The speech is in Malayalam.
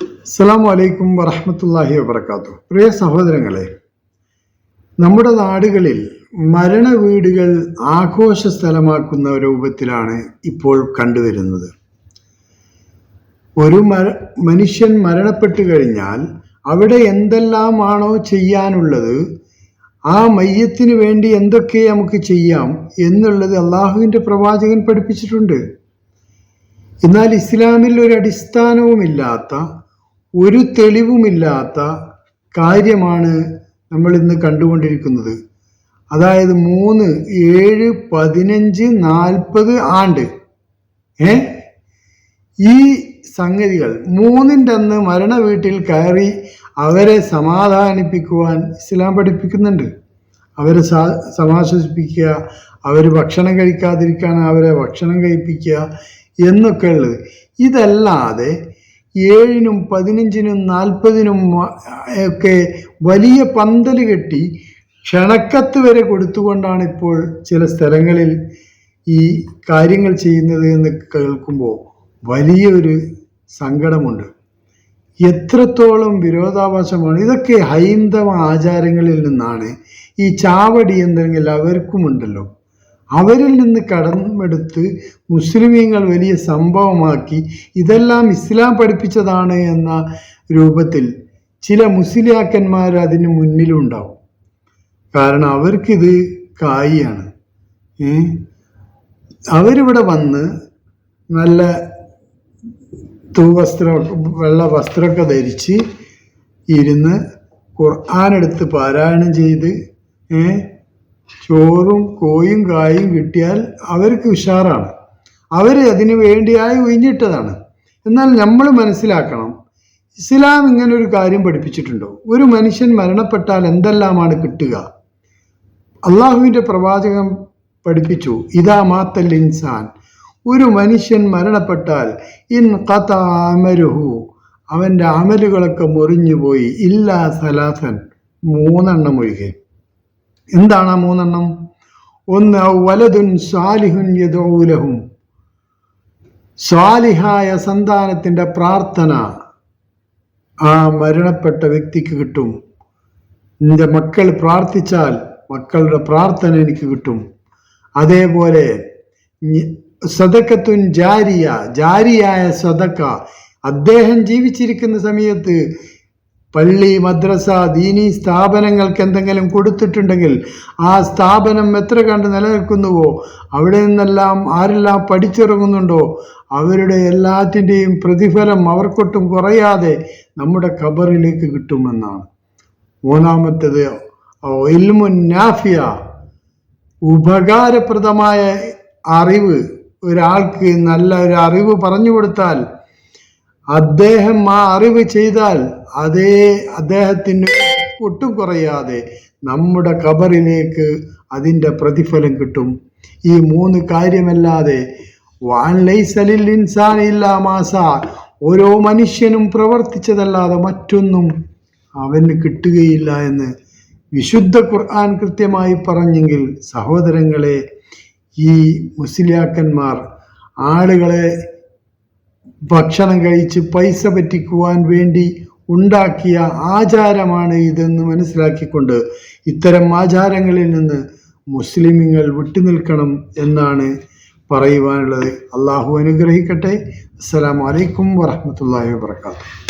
അസ്സാം വലൈക്കും വറഹമത്തല്ലാഹി വബർക്കാത്തു പ്രിയ സഹോദരങ്ങളെ നമ്മുടെ നാടുകളിൽ മരണ വീടുകൾ ആഘോഷ സ്ഥലമാക്കുന്ന രൂപത്തിലാണ് ഇപ്പോൾ കണ്ടുവരുന്നത്. ഒരു മര മനുഷ്യൻ മരണപ്പെട്ടു കഴിഞ്ഞാൽ അവിടെ എന്തെല്ലാമാണോ ചെയ്യാനുള്ളത് ആ മയ്യത്തിന് വേണ്ടി എന്തൊക്കെ നമുക്ക് ചെയ്യാം എന്നുള്ളത് അള്ളാഹുവിന്റെ പ്രവാചകൻ പഠിപ്പിച്ചിട്ടുണ്ട്. എന്നാൽ ഇസ്ലാമിൽ ഒരു അടിസ്ഥാനവുമില്ലാത്ത ഒരു തെളിവുമില്ലാത്ത കാര്യമാണ് നമ്മൾ ഇന്ന് കണ്ടുകൊണ്ടിരിക്കുന്നത്. അതായത് മൂന്ന് ഏഴ് പതിനഞ്ച് നാൽപ്പത് ആണ്ട്. ഏ? ഈ സംഗതികൾ മൂന്നിന്റെ അന്ന് മരണ വീട്ടിൽ കയറി അവരെ സമാധാനിപ്പിക്കുവാൻ ഇസ്ലാം പഠിപ്പിക്കുന്നുണ്ട്. അവരെ സമാശ്വസിപ്പിക്കുക അവർ ഭക്ഷണം കഴിക്കാതിരിക്കാൻ അവരെ ഭക്ഷണം കഴിപ്പിക്കുക എന്നൊക്കെ ഉള്ളത്. ഇതല്ലാതെ ഏഴിനും പതിനഞ്ചിനും നാൽപ്പതിനും ഒക്കെ വലിയ പന്തൽ കെട്ടി ക്ഷണക്കത്ത് വരെ കൊടുത്തുകൊണ്ടാണ് ഇപ്പോൾ ചില സ്ഥലങ്ങളിൽ ഈ കാര്യങ്ങൾ ചെയ്യുന്നത് എന്ന് കേൾക്കുമ്പോൾ വലിയൊരു സങ്കടമുണ്ട്. എത്രത്തോളം വിരോധാഭാസമാണ്. ഇതൊക്കെ ഹൈന്ദവ ആചാരങ്ങളിൽ നിന്നാണ് ഈ ചാവടി എന്തെങ്കിലും അവർക്കുമുണ്ടല്ലോ. അവരിൽ നിന്ന് കടമെടുത്ത് മുസ്ലിമീങ്ങൾ വലിയ സംഭവമാക്കി ഇതെല്ലാം ഇസ്ലാം പഠിപ്പിച്ചതാണ് എന്ന രൂപത്തിൽ ചില മുസ്ലിയാക്കന്മാർ അതിന് മുന്നിലുണ്ടാവും. കാരണം അവർക്കിത് കായിയാണ്. അവരിവിടെ വന്ന് നല്ല തൂവസ്ത്രം വെള്ള വസ്ത്രമൊക്കെ ധരിച്ച് ഇരുന്ന് ഖുർആാനെടുത്ത് പാരായണം ചെയ്ത് ഏ? ചോറും കോയും കായും കിട്ടിയാൽ അവർക്ക് ഉഷാറാണ്. അവർ അതിനു വേണ്ടിയായി ഒഴിഞ്ഞിട്ടതാണ് എന്നാൽ നമ്മൾ മനസ്സിലാക്കണം ഇസ്ലാം ഇങ്ങനെ ഒരു കാര്യം പഠിപ്പിച്ചിട്ടുണ്ടോ? ഒരു മനുഷ്യൻ മരണപ്പെട്ടാൽ എന്തെല്ലാമാണ് കിട്ടുക? അള്ളാഹുവിന്റെ പ്രവാചകം പഠിപ്പിച്ചു ഇതാ മാത്തൽ ഇൻസാൻ. ഒരു മനുഷ്യൻ മരണപ്പെട്ടാൽ ഇൻ കഥ അമരുഹു അവന്റെ അമലുകളൊക്കെ മുറിഞ്ഞുപോയി ഇല്ലാ സലാസൻ മൂന്നെണ്ണം ഒഴികെ. എന്താണ് ആ മൂന്നെണ്ണം? ഒന്ന് വലതുൻ സ്വാലിഹുൻ യദൂലഹും സ്വാലിഹായ സന്താനത്തിന്റെ പ്രാർത്ഥന ആ മരണപ്പെട്ട വ്യക്തിക്ക് കിട്ടും. നിന്റെ മക്കൾ പ്രാർത്ഥിച്ചാൽ മക്കളുടെ പ്രാർത്ഥന എനിക്ക് കിട്ടും. അതേപോലെ സദക്കത്തുൻ ജാരിയ ജാരിയായ സദക്ക അദ്ദേഹം ജീവിച്ചിരിക്കുന്ന സമയത്ത് പള്ളി മദ്രസ ദീനി സ്ഥാപനങ്ങൾക്ക് എന്തെങ്കിലും കൊടുത്തിട്ടുണ്ടെങ്കിൽ ആ സ്ഥാപനം എത്ര കണ്ട് നിലനിൽക്കുന്നുവോ അവിടെ നിന്നെല്ലാം ആരെല്ലാം പഠിച്ചിറങ്ങുന്നുണ്ടോ അവരുടെ എല്ലാത്തിന്റെയും പ്രതിഫലം അവർക്കൊട്ടും കുറയാതെ നമ്മുടെ ഖബറിലേക്ക് കിട്ടുമെന്നാണ്. മൂന്നാമത്തേത് ഇൽമുന്നാഫിയ ഉപകാരപ്രദമായ അറിവ്. ഒരാൾക്ക് നല്ല ഒരു അറിവ് പറഞ്ഞു കൊടുത്താൽ അദ്ദേഹം ആ അറിവ് ചെയ്താൽ അതേ അദ്ദേഹത്തിന് ഒട്ടും കുറയാതെ നമ്മുടെ കബറിലേക്ക് അതിന്റെ പ്രതിഫലം കിട്ടും. ഈ മൂന്ന് കാര്യമല്ലാതെ വാൻലൈസലിൽ ഓരോ മനുഷ്യനും പ്രവർത്തിച്ചതല്ലാതെ മറ്റൊന്നും അവന് കിട്ടുകയില്ല എന്ന് വിശുദ്ധ ഖുർആൻ കൃത്യമായി പറഞ്ഞെങ്കിൽ സഹോദരങ്ങളെ ഈ മുസ്ലിയാക്കന്മാർ ആളുകളെ ഭക്ഷണം കഴിച്ച് പൈസ പറ്റിക്കുവാൻ വേണ്ടി ഉണ്ടാക്കിയ ആചാരമാണ് ഇതെന്ന് മനസ്സിലാക്കിക്കൊണ്ട് ഇത്തരം ആചാരങ്ങളിൽ നിന്ന് മുസ്ലിമുകൾ വിട്ടുനിൽക്കണം എന്നാണ് പറയുവാനുള്ളത്. അള്ളാഹു അനുഗ്രഹിക്കട്ടെ. അസ്സലാമലൈക്കും വറഹമത്തല്ലാ വാത്തു